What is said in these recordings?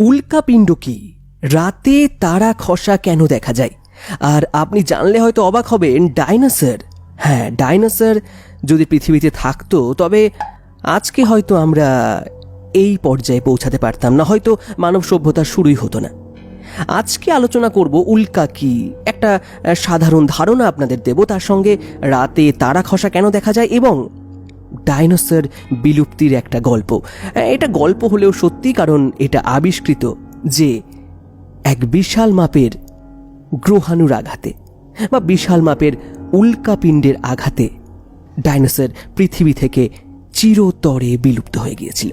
উল্কাপিণ্ড কি? রাতে তারা খসা কেন দেখা যায়? আর আপনি জানলে হয়তো অবাক হবেন, ডাইনোসর। হ্যাঁ ডাইনোসর যদি পৃথিবীতে থাকতো, তবে আজকে হয়তো আমরা এই পর্যায়ে পৌঁছাতে পারতাম না, হয়তো মানব সভ্যতার শুরুই হতো না। আজকে আলোচনা করব উল্কা কি? একটা সাধারণ ধারণা আপনাদের দেব, তার সঙ্গে রাতে তারা খসা কেন দেখা যায় এবং ডাইনোসর বিলুপ্তির একটা গল্প। এটা গল্প হলেও সত্যি কারণ এটা আবিষ্কৃত যে এক বিশাল মাপের গ্রহাণুর আঘাতে বা বিশাল মাপের উল্কাপিণ্ডের আঘাতে ডাইনোসর পৃথিবী থেকে চিরতরে বিলুপ্ত হয়ে গিয়েছিল।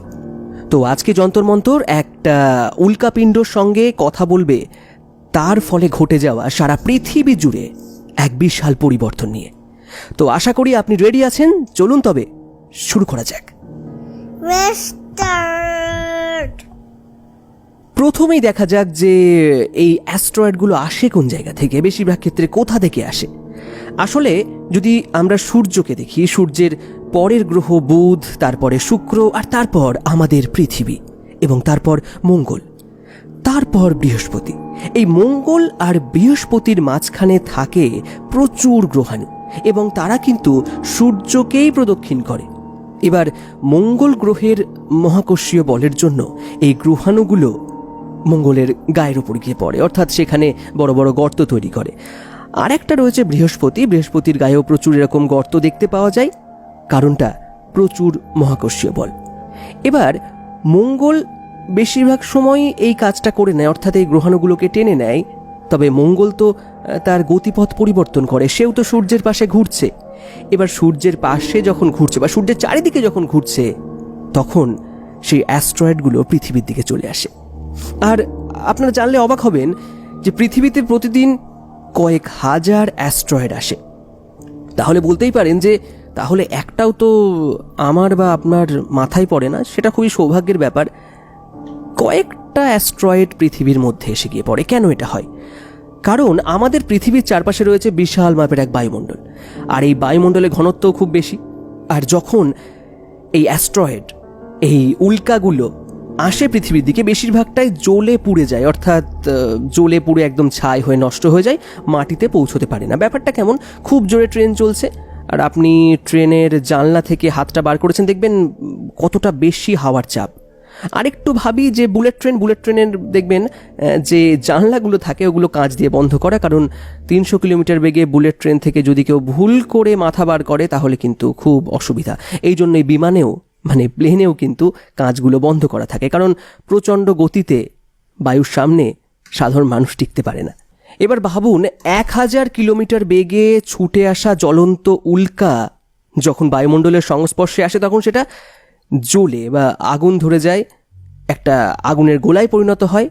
তো আজকে যন্তরমন্তর একটা উল্কাপিণ্ডর সঙ্গে কথা বলবে, তার ফলে ঘটে যাওয়া সারা পৃথিবী জুড়ে এক বিশাল পরিবর্তন নিয়ে। তো আশা করি আপনি রেডি আছেন, চলুন তবে শুরু করা যাক. প্রথমেই দেখা যাক যে এই অ্যাস্ট্রয়েডগুলো আসে কোন জায়গা থেকে বেশিরভাগ ক্ষেত্রে কোথা থেকে আসে। আসলে যদি আমরা সূর্যকে দেখি সূর্যের পরের গ্রহ বুধ তারপরে শুক্র আর তারপর আমাদের পৃথিবী এবং তারপর মঙ্গল তারপর বৃহস্পতি। এই মঙ্গল আর বৃহস্পতির মাঝখানে থাকে প্রচুর গ্রহাণু এবং তারা কিন্তু সূর্যকেই প্রদক্ষিণ করে। এবার মঙ্গল গ্রহের মহাকর্ষীয় বলের জন্য এই গ্রহাণুগুলো মঙ্গলের গায়ের উপর গিয়ে পড়ে, অর্থাৎ সেখানে বড় বড় গর্ত তৈরি করে। আর একটা রয়েছে বৃহস্পতি, বৃহস্পতির গায়েও প্রচুর এরকম গর্ত দেখতে পাওয়া যায়, কারণটা প্রচুর মহাকর্ষীয় বল। এবার মঙ্গল বেশিরভাগ সময়ই এই কাজটা করে নেয়, অর্থাৎ এই গ্রহাণুগুলোকে টেনে নেয়, তবে মঙ্গল তো তার গতিপথ পরিবর্তন করে। সেও তো সূর্যের পাশে ঘুরছে। এবার সূর্যের পাশে যখন ঘুরছে বা সূর্যের চারিদিকে যখন ঘুরছে, তখন সেই অ্যাস্ট্রয়েডগুলো পৃথিবীর দিকে চলে আসে। আর আপনারা জানলে অবাক হবেন যে পৃথিবীতে প্রতিদিন কয়েক হাজার অ্যাস্ট্রয়েড আসে। তাহলে বলতেই পারেন যে, তাহলে একটাও তো আমার বা আপনার মাথায় পড়ে না, সেটা খুবই সৌভাগ্যের ব্যাপার। কয়েকটা অ্যাস্ট্রয়েড পৃথিবীর মধ্যে এসে গিয়ে পড়ে। কেন এটা হয়? কারণ আমাদের পৃথিবীর চারপাশে রয়েছে বিশাল মাপের এক বায়ুমণ্ডল। আর এই বায়ুমণ্ডলের ঘনত্বও খুব বেশি। আর যখন এই অ্যাস্ট্রয়েড, এই উল্কাগুলো আসে পৃথিবীর দিকে, বেশিরভাগটাই জ্বলে পুড়ে যায়। অর্থাৎ জ্বলে পুড়ে একদম ছাই হয়ে নষ্ট হয়ে যায়, মাটিতে পৌঁছতে পারে না। ব্যাপারটা কেমন? খুব জোরে ট্রেন চলছে। আর আপনি ট্রেনের জানলা থেকে হাতটা বার করেছেন, দেখবেন কতটা বেশি হাওয়ার চাপ। আরেকটু ভাবি যে বুলেট ট্রেন বুলেট ট্রেনের দেখবেন যে জানলাগুলো থাকে ওগুলো কাঁচ দিয়ে বন্ধ করা, কারণ তিনশো কিলোমিটার বেগে বুলেট ট্রেন থেকে যদি কেউ ভুল করে মাথা বার করে, তাহলে কিন্তু খুব অসুবিধা। এই জন্যই বিমানেও মানে প্লেনেও কিন্তু কাঁচগুলো বন্ধ করা থাকে, কারণ প্রচণ্ড গতিতে বায়ুর সামনে সাধারণ মানুষ টিকতে পারে না। এবার ভাবুন, এক হাজার কিলোমিটার বেগে ছুটে আসা জ্বলন্ত উল্কা যখন বায়ুমণ্ডলের সংস্পর্শে আসে, তখন সেটা জ্বলে বা আগুন ধরে যায়, একটা আগুনের গোলায় পরিণত হয়,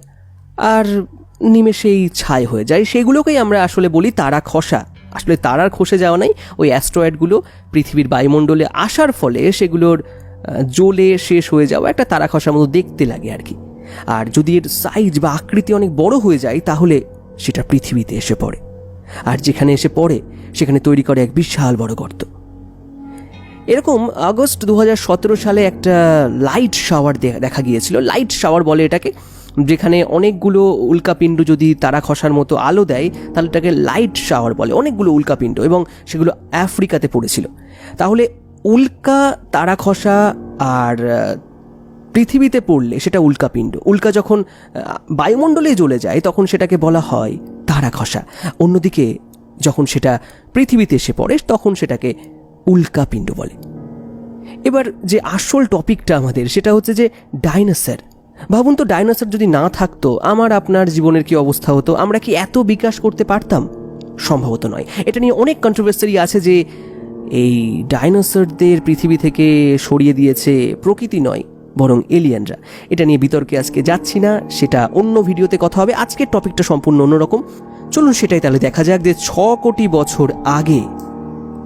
আর নিমেষেই ছাই হয়ে যায়। সেগুলোকেই আমরা আসলে বলি তারা খসা। আসলে তারার খসে যাওয়া নাই, ওই অ্যাস্ট্রয়েডগুলো পৃথিবীর বায়ুমণ্ডলে আসার ফলে সেগুলোর জ্বলে শেষ হয়ে যাওয়া একটা তারা খসার মতো দেখতে লাগে আর কি। আর যদি এর সাইজ বা আকৃতি অনেক বড় হয়ে যায়, তাহলে সেটা পৃথিবীতে এসে পড়ে। আর যেখানে এসে পড়ে, সেখানে তৈরি করে এক বিশাল বড় গর্ত। এরকম আগস্ট দু হাজার সতেরো সালে একটা লাইট শাওয়ার দেখা গিয়েছিল। লাইট শাওয়ার বলে এটাকে, যেখানে অনেকগুলো উল্কাপিণ্ড যদি তারা খসার মতো আলো দেয়, তাহলে এটাকে লাইট শাওয়ার বলে। অনেকগুলো উল্কাপিণ্ড এবং সেগুলো আফ্রিকাতে পড়েছিল। তাহলে উল্কা, তারা খসা আর পৃথিবীতে পড়লে সেটা উল্কাপিণ্ড। উল্কা যখন বায়ুমণ্ডলে জ্বলে যায়, তখন সেটাকে বলা হয় তারা খসা। অন্যদিকে যখন সেটা পৃথিবীতে এসে পড়ে, তখন সেটাকে উল্কাপিণ্ড বলে। এবার যে আসল টপিকটা আমাদের, সেটা হচ্ছে যে ডাইনোসর। ভাবুন তো, ডাইনোসর যদি না থাকতো, আমার আপনার জীবনের কি অবস্থা হতো? আমরা কি এত বিকাশ করতে পারতাম? সম্ভবত নয়। এটা নিয়ে অনেক কন্ট্রোভার্সারি আছে যে এই ডাইনোসরদের পৃথিবী থেকে সরিয়ে দিয়েছে প্রকৃতি নয়, বরং এলিয়ানরা। এটা নিয়ে বিতর্কে আজকে যাচ্ছি না, সেটা অন্য ভিডিওতে কথা হবে। আজকের টপিকটা সম্পূর্ণ অন্যরকম। চলুন সেটাই তাহলে দেখা যাক যে ছ কোটি বছর আগে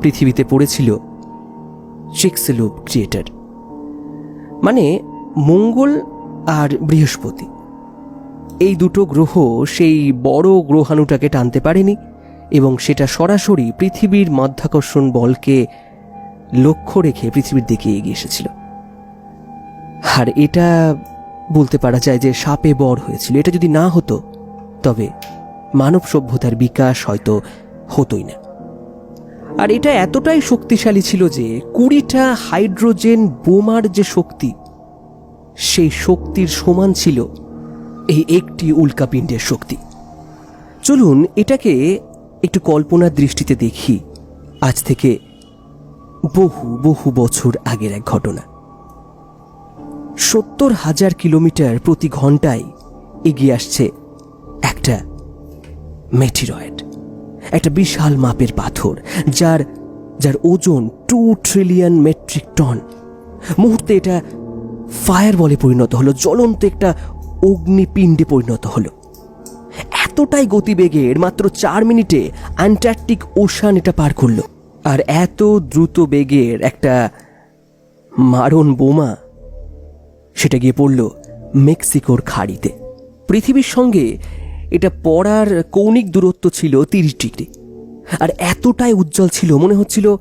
পৃথিবীতে পড়েছিল চিক্সেলুপ ক্রিয়েটার। মানে মঙ্গল আর বৃহস্পতি। এই দুটো গ্রহ সেই বড় গ্রহাণুটাকে টানতে পারেনি এবং সেটা সরাসরি পৃথিবীর মাধ্যাকর্ষণ বলকে লক্ষ্য রেখে পৃথিবীর দিকে এগিয়ে এসেছিল। আর এটা বলতে পারা যায় যে সাপে বর হয়েছিল। এটা যদি না হতো, তবে মানব সভ্যতার বিকাশ হয়তো হতোই না। আর এটা এতটাই শক্তিশালী ছিল যে কুড়িটা হাইড্রোজেন বোমার যে শক্তি, সেই শক্তির সমান ছিল এই একটি উল্কাপিণ্ডের শক্তি। চলুন এটাকে একটু কল্পনার দৃষ্টিতে দেখি। আজ থেকে বহু বহু বছর আগের এক ঘটনা। সত্তর হাজার কিলোমিটার প্রতি ঘন্টায় এগিয়ে আসছে একটা মেটিরয়েড একটা বিশাল মাপের পাথর, যার যার ওজন টু ট্রিলিয়ন মেট্রিক টন মুহূর্তে এটা ফায়ার বলে পরিণত হলো, জ্বলন্ত একটা অগ্নিপিণ্ডে পরিণত হলো। এতটাই গতিবেগের মাত্র চার মিনিটে অ্যান্টার্কটিক ওশান এটা পার করল। আর এত দ্রুত বেগের একটা মারণ বোমা সেটা গিয়ে পড়ল মেক্সিকোর খাড়িতে। পৃথিবীর সঙ্গে এটা পড়ার কৌণিক দূরত্ব ছিল তিরিশ ডিগ্রি। আর এতটাই উজ্জ্বল ছিল, মনে হচ্ছিল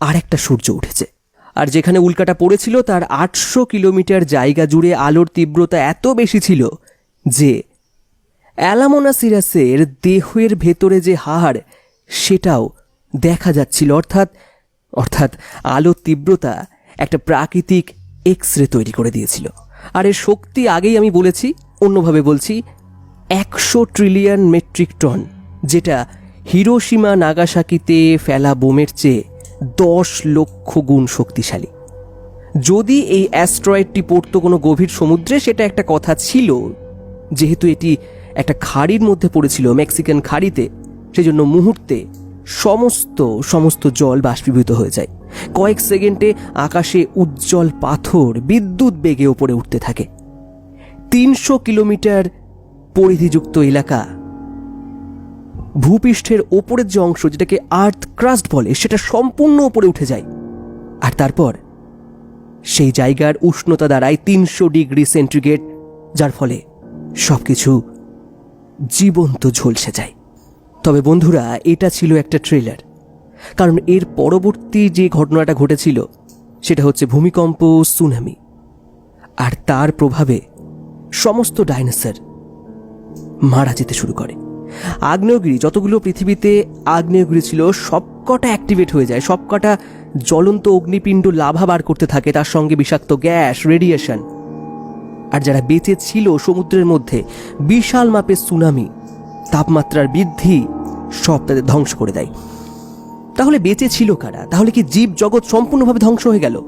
আর একটা সূর্য উঠেছে। আর যেখানে উল্কাটা পড়েছিল, তার আটশো কিলোমিটার জায়গা জুড়ে আলোর তীব্রতা এত বেশি ছিল যে অ্যালামোনা সিরাসের দেহের ভেতরে যে হাড়, সেটাও দেখা যাচ্ছিল। অর্থাৎ অর্থাৎ আলোর তীব্রতা একটা প্রাকৃতিক এক্স রে তৈরি করে দিয়েছিল। আর এর শক্তি আগেই আমি বলেছি, অন্যভাবে বলছি একশো ট্রিলিয়ন মেট্রিক টন যেটা হিরোসীমা নাগাসাকিতে ফেলা বোমের চেয়ে দশ লক্ষ গুণ শক্তিশালী। যদি এই অ্যাস্ট্রয়েডটি পড়তো কোনো গভীর সমুদ্রে, সেটা একটা কথা ছিল, যেহেতু এটি একটা খাড়ির মধ্যে পড়েছিল মেক্সিকান খাড়িতে, সেজন্য মুহূর্তে সমস্ত সমস্ত জল বাষ্পীভূত হয়ে যায়। কয়েক সেকেন্ডে আকাশে উজ্জ্বল পাথর বিদ্যুৎ বেগে ওপরে উঠতে থাকে। তিনশো কিলোমিটার পরিধিযুক্ত এলাকা। ভূপৃষ্ঠের ওপরের যে অংশ যেটাকে আর্থ ক্রাস্ট বলে, সেটা সম্পূর্ণ ওপরে উঠে যায়। আর তারপর, সেই জায়গার উষ্ণতা দাঁড়ায় তিনশো ডিগ্রি সেন্টিগ্রেড, যার ফলে সবকিছু জীবন্ত ঝলসে যায়। তবে বন্ধুরা, এটা ছিল একটা ট্রেলার। কারণ এর পরবর্তী যে ঘটনাটা ঘটেছিল, সেটা হচ্ছে ভূমিকম্প, সুনামি। আর তার প্রভাবে সমস্ত ডাইনোসর মারা যেতে শুরু করে। আগ্নেয়গিরি, যতগুলো পৃথিবীতে আগ্নেয়গিরি ছিল, সবকটা অ্যাক্টিভেট হয়ে যায়, সবকটা জ্বলন্ত অগ্নিপিণ্ড লাভা বার করতে থাকে, তার সঙ্গে বিষাক্ত গ্যাস রেডিয়েশন আর যারা বেঁচে ছিল সমুদ্রের মধ্যে, বিশাল মাপের সুনামি তাপমাত্রার বৃদ্ধি, সব তাদের ধ্বংস করে দেয়। তাহলে বেঁচে ছিল কারা? তাহলে কি জীব জগৎ সম্পূর্ণভাবে ধ্বংস হয়ে গেল?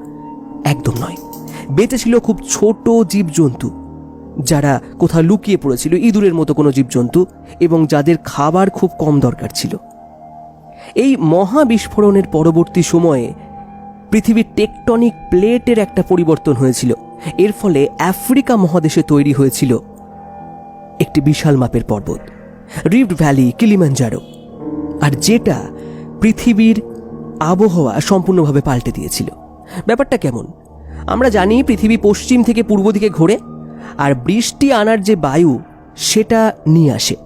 একদম নয়। বেঁচে ছিল খুব ছোট জীবজন্তু। যারা কোথাও লুকিয়ে পড়েছিল, ইঁদুরের মতো কোনো জীবজন্তু, এবং যাদের খাবার খুব কম দরকার ছিল। এই মহা বিস্ফোরণের পরবর্তী সময়ে পৃথিবীর টেকটনিক প্লেটের একটা পরিবর্তন হয়েছিল। এর ফলে আফ্রিকা মহাদেশে তৈরি হয়েছিল একটি বিশাল মাপের পর্বত, রিফট ভ্যালি, কিলিমাঞ্জারো, আর যেটা পৃথিবীর আবহাওয়া সম্পূর্ণভাবে পাল্টে দিয়েছিল। ব্যাপারটা কেমন? আমরা জানি পৃথিবী পশ্চিম থেকে পূর্ব দিকে ঘোরে আর বৃষ্টি আনার যে বায়ু, সেটা নিয়ে আসে।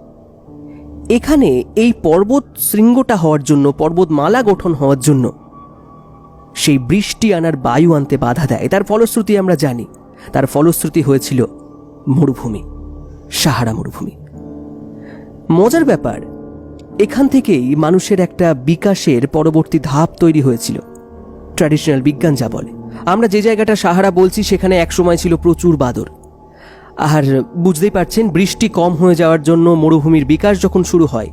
এখানে এই পর্বত শৃঙ্গটা হওয়ার জন্য পর্বতমালা গঠন হওয়ার জন্য, সেই বৃষ্টি আনার বায়ু আনতে বাধা দেয়। তার ফলশ্রুতি আমরা জানি। তার ফলশ্রুতি হয়েছিল মরুভূমি, সাহারা মরুভূমি। মজার ব্যাপার, এখান থেকেই মানুষের একটা বিকাশের পরবর্তী ধাপ তৈরি হয়েছিল। ট্র্যাডিশনাল বিজ্ঞান যা বলে। আমরা যে জায়গাটা সাহারা বলছি, সেখানে একসময় ছিল প্রচুর বাদর। আর বুঝতেই পারছেন, বৃষ্টি কম হয়ে যাওয়ার জন্য মরুভূমির বিকাশ যখন শুরু হয়,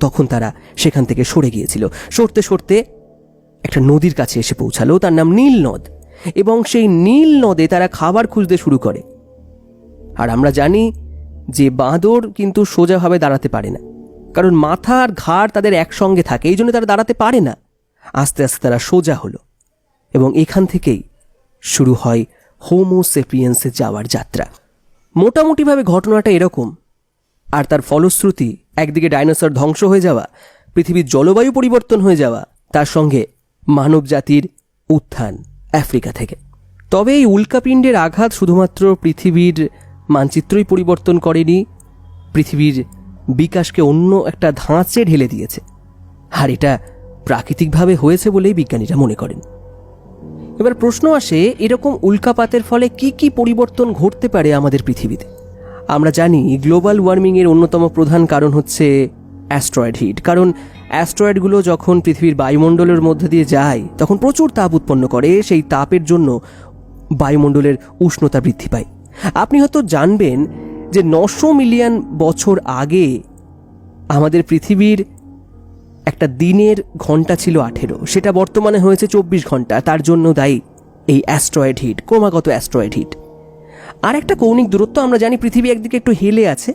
তখন তারা সেখান থেকে সরে গিয়েছিল। সরতে সরতে একটা নদীর কাছে এসে পৌঁছালো, তার নাম নীল নদ এবং সেই নীল নদে তারা খাবার খুঁজতে শুরু করে। আর আমরা জানি যে বাঁদর কিন্তু সোজাভাবে দাঁড়াতে পারে না। কারণ মাথা আর ঘাড় তাদের একসঙ্গে থাকে, এই জন্য তারা দাঁড়াতে পারে না। আস্তে আস্তে তারা সোজা হলো। এবং এখান থেকেই শুরু হয় হোমোসেপিয়েন্সে যাওয়ার যাত্রা। মোটামুটিভাবে ঘটনাটা এরকম। আর তার ফলশ্রুতি, একদিকে ডাইনোসর ধ্বংস হয়ে যাওয়া, পৃথিবীর জলবায়ু পরিবর্তন হয়ে যাওয়া, তার সঙ্গে মানব জাতির উত্থান আফ্রিকা থেকে। তবে এই উল্কাপিণ্ডের আঘাত শুধুমাত্র পৃথিবীর মানচিত্রই পরিবর্তন করেনি, পৃথিবীর বিকাশকে অন্য একটা ধাঁচে ঢেলে দিয়েছে। আর এটা প্রাকৃতিকভাবে হয়েছে বলেই বিজ্ঞানীরা মনে করেন। এবার প্রশ্ন আসে, এরকম উল্কাপাতের ফলে কি কি পরিবর্তন ঘটতে পারে আমাদের পৃথিবীতে? আমরা জানি গ্লোবাল ওয়ার্মিংয়ের অন্যতম প্রধান কারণ হচ্ছে অ্যাস্ট্রয়েড হিট। কারণ অ্যাস্ট্রয়েডগুলো যখন পৃথিবীর বায়ুমণ্ডলের মধ্যে দিয়ে যায়, তখন প্রচুর তাপ উৎপন্ন করে, সেই তাপের জন্য বায়ুমণ্ডলের উষ্ণতা বৃদ্ধি পায়। আপনি হয়তো জানবেন যে নশো মিলিয়ন বছর আগে আমাদের পৃথিবীর একটা দিনের ঘণ্টা ছিল আঠেরো। সেটা বর্তমানে হয়েছে চব্বিশ ঘণ্টা। তার জন্য দায়ী এই অ্যাস্ট্রয়েড হিট ক্রমাগত অ্যাস্ট্রয়েড হিট আর একটা কৌণিক দূরত্ব আমরা জানি পৃথিবী একদিকে একটু হেলে আছে।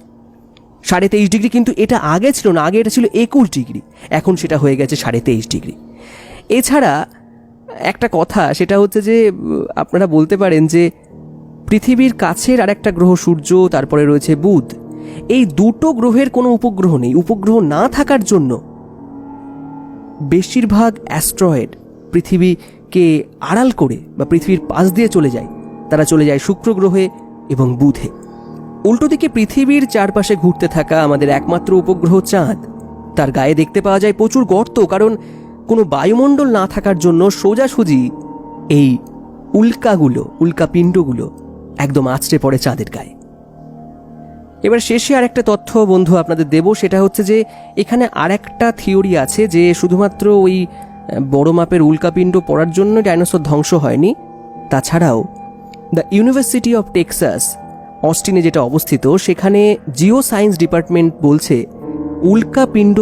সাড়ে তেইশ ডিগ্রি কিন্তু এটা আগে ছিল না, আগে এটা ছিল একুশ ডিগ্রি। এখন সেটা হয়ে গেছে সাড়ে তেইশ ডিগ্রি। এছাড়া একটা কথা, সেটা হচ্ছে যে, আপনারা বলতে পারেন যে, পৃথিবীর কাছের আর একটা গ্রহ সূর্য, তারপরে রয়েছে বুধ। এই দুটো গ্রহের কোনো উপগ্রহ নেই। উপগ্রহ না থাকার জন্য বেশিরভাগ অ্যাস্ট্রয়েড পৃথিবীকে আড়াল করে বা পৃথিবীর পাশ দিয়ে চলে যায়। তারা চলে যায় শুক্র গ্রহে এবং বুধে। উল্টো দিকে পৃথিবীর চারপাশে ঘুরতে থাকা আমাদের একমাত্র উপগ্রহ চাঁদ। তার গায়ে দেখতে পাওয়া যায় প্রচুর গর্ত, কারণ কোনো বায়ুমণ্ডল না থাকার জন্য সোজাসুজি এই উল্কাগুলো, উল্কাপিণ্ডগুলো একদম আছড়ে পড়ে চাঁদের গায়ে। এবার শেষে আর একটা তথ্য বন্ধু আপনাদের দেব, সেটা হচ্ছে যে এখানে আর একটা থিওরি আছে যে শুধুমাত্র ওই বড় মাপের উল্কাপিণ্ড পড়ার জন্য ডাইনোসর ধ্বংস হয়নি। তাছাড়াও, দ্য ইউনিভার্সিটি অফ টেক্সাস, অস্টিনে যেটা অবস্থিত, সেখানে জিও সায়েন্স ডিপার্টমেন্ট বলছে, উল্কাপিণ্ড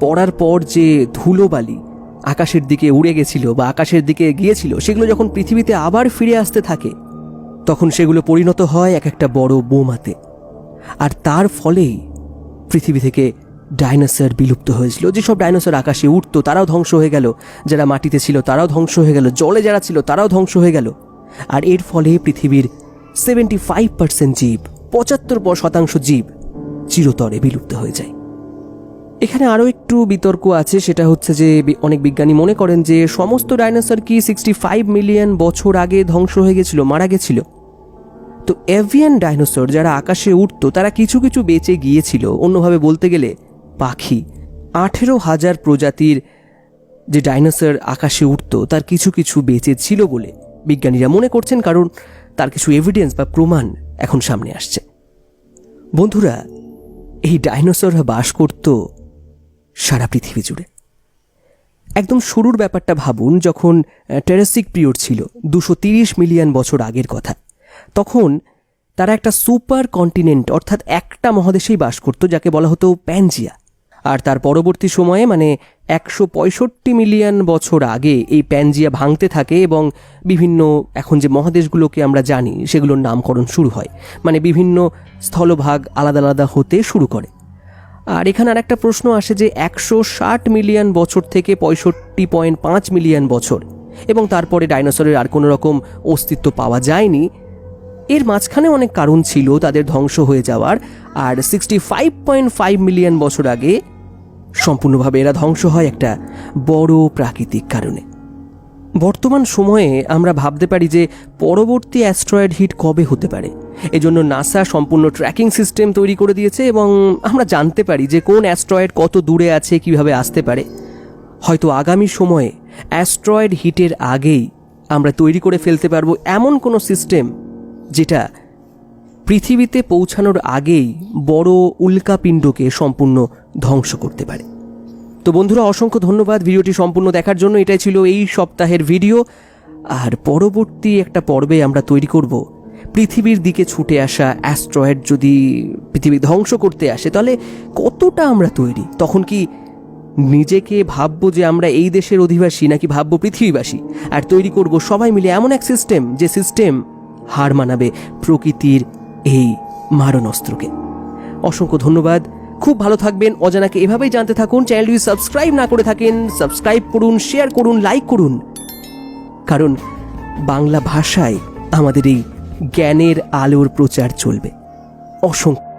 পড়ার পর যে ধুলোবালি আকাশের দিকে উড়ে গেছিল বা আকাশের দিকে গিয়েছিল, সেগুলো যখন পৃথিবীতে আবার ফিরে আসতে থাকে, তখন সেগুলো পরিণত হয় এক একটা বড় বোমাতে। আর তার ফলেই পৃথিবী থেকে ডাইনোসর বিলুপ্ত হয়েছিল। যেসব ডাইনোসর আকাশে উঠতো তারাও ধ্বংস হয়ে গেল। যারা মাটিতে ছিল, তারাও ধ্বংস হয়ে গেল। জলে যারা ছিল, তারাও ধ্বংস হয়ে গেল। আর এর ফলে পৃথিবীর সেভেন্টি ফাইভ পার্সেন্ট জীব, পঁচাত্তর শতাংশ জীব চিরতরে বিলুপ্ত হয়ে যায়। এখানে আরও একটু বিতর্ক আছে, সেটা হচ্ছে যে অনেক বিজ্ঞানী মনে করেন যে সমস্ত ডাইনোসর কি সিক্সটি ফাইভ মিলিয়ন বছর আগে ধ্বংস হয়ে গেছিল, মারা গেছিল? তো এভিয়ান ডাইনোসর যারা আকাশে উঠতো তারা কিছু কিছু বেঁচে গিয়েছিল। অন্যভাবে বলতে গেলে, পাখি। আঠেরো হাজার প্রজাতির যে ডাইনোসর আকাশে উঠতো তার কিছু কিছু বেঁচে ছিল বলে বিজ্ঞানীরা মনে করছেন, কারণ তার কিছু এভিডেন্স বা প্রমাণ এখন সামনে আসছে। বন্ধুরা, এই ডাইনোসররা বাস করত সারা পৃথিবী জুড়ে। একদম শুরুর ব্যাপারটা ভাবুন, যখন টেরাসিক পিরিয়ড ছিল, দুশো মিলিয়ন বছর আগের কথা। তখন তারা একটা সুপার কন্টিনেন্ট, অর্থাৎ একটা মহাদেশেই বাস করত, যাকে বলা হতো প্যানজিয়া। আর তার পরবর্তী সময়ে মানে একশো পঁয়ষট্টি মিলিয়ন বছর আগে, এই প্যানজিয়া ভাঙতে থাকে এবং বিভিন্ন এখন যে মহাদেশগুলোকে আমরা জানি, সেগুলোর নামকরণ শুরু হয়। মানে বিভিন্ন স্থলভাগ আলাদা আলাদা হতে শুরু করে। আর এখানে আর একটা প্রশ্ন আসে যে একশো ষাট মিলিয়ন বছর থেকে পঁয়ষট্টি পয়েন্ট পাঁচ মিলিয়ন বছর, এবং তারপরে ডাইনোসরের আর কোনো রকম অস্তিত্ব পাওয়া যায়নি এর মাঝখানে অনেক কারণ ছিল তাদের ধ্বংস হয়ে যাওয়ার, আর sixty five point five million বছর আগে সম্পূর্ণভাবে এরা ধ্বংস হয় একটা বড় প্রাকৃতিক কারণে। বর্তমান সময়ে আমরা ভাবতে পারি যে পরবর্তী অ্যাস্ট্রয়েড হিট কবে হতে পারে। এজন্য নাসা সম্পূর্ণ ট্র্যাকিং সিস্টেম তৈরি করে দিয়েছে এবং আমরা জানতে পারি যে কোন অ্যাস্ট্রয়েড কত দূরে আছে, কীভাবে আসতে পারে। হয়তো আগামী সময়ে অ্যাস্ট্রয়েড হিটের আগেই আমরা তৈরি করে ফেলতে পারব এমন কোনো সিস্টেম যেটা পৃথিবীতে পৌঁছানোর আগেই বড় উল্কাপিণ্ডকে সম্পূর্ণ ধ্বংস করতে পারে। তো বন্ধুরা, অসংখ্য ধন্যবাদ ভিডিওটি সম্পূর্ণ দেখার জন্য। এটাই ছিল এই সপ্তাহের ভিডিও। আর পরবর্তী একটা পর্বে আমরা তৈরি করব। পৃথিবীর দিকে ছুটে আসা অ্যাস্ট্রয়েড যদি পৃথিবী ধ্বংস করতে আসে, তাহলে কতটা আমরা তৈরি? তখন কি নিজেকে ভাববো যে আমরা এই দেশের অধিবাসী নাকি ভাববো পৃথিবীবাসী? আর তৈরি করব সবাই মিলে এমন এক সিস্টেম যে সিস্টেম হার মানাবে প্রকৃতির এই মারণাস্ত্রকে। অসংখ্য ধন্যবাদ। খুব ভালো থাকবেন। অজানাকে এভাবেই জানতে থাকুন। চ্যানেলটি সাবস্ক্রাইব না করে থাকেন। সাবস্ক্রাইব করুন, শেয়ার করুন, লাইক করুন। কারণ বাংলা ভাষায় আমাদের এই জ্ঞানের আলোর প্রচার চলবে। অসংখ্য.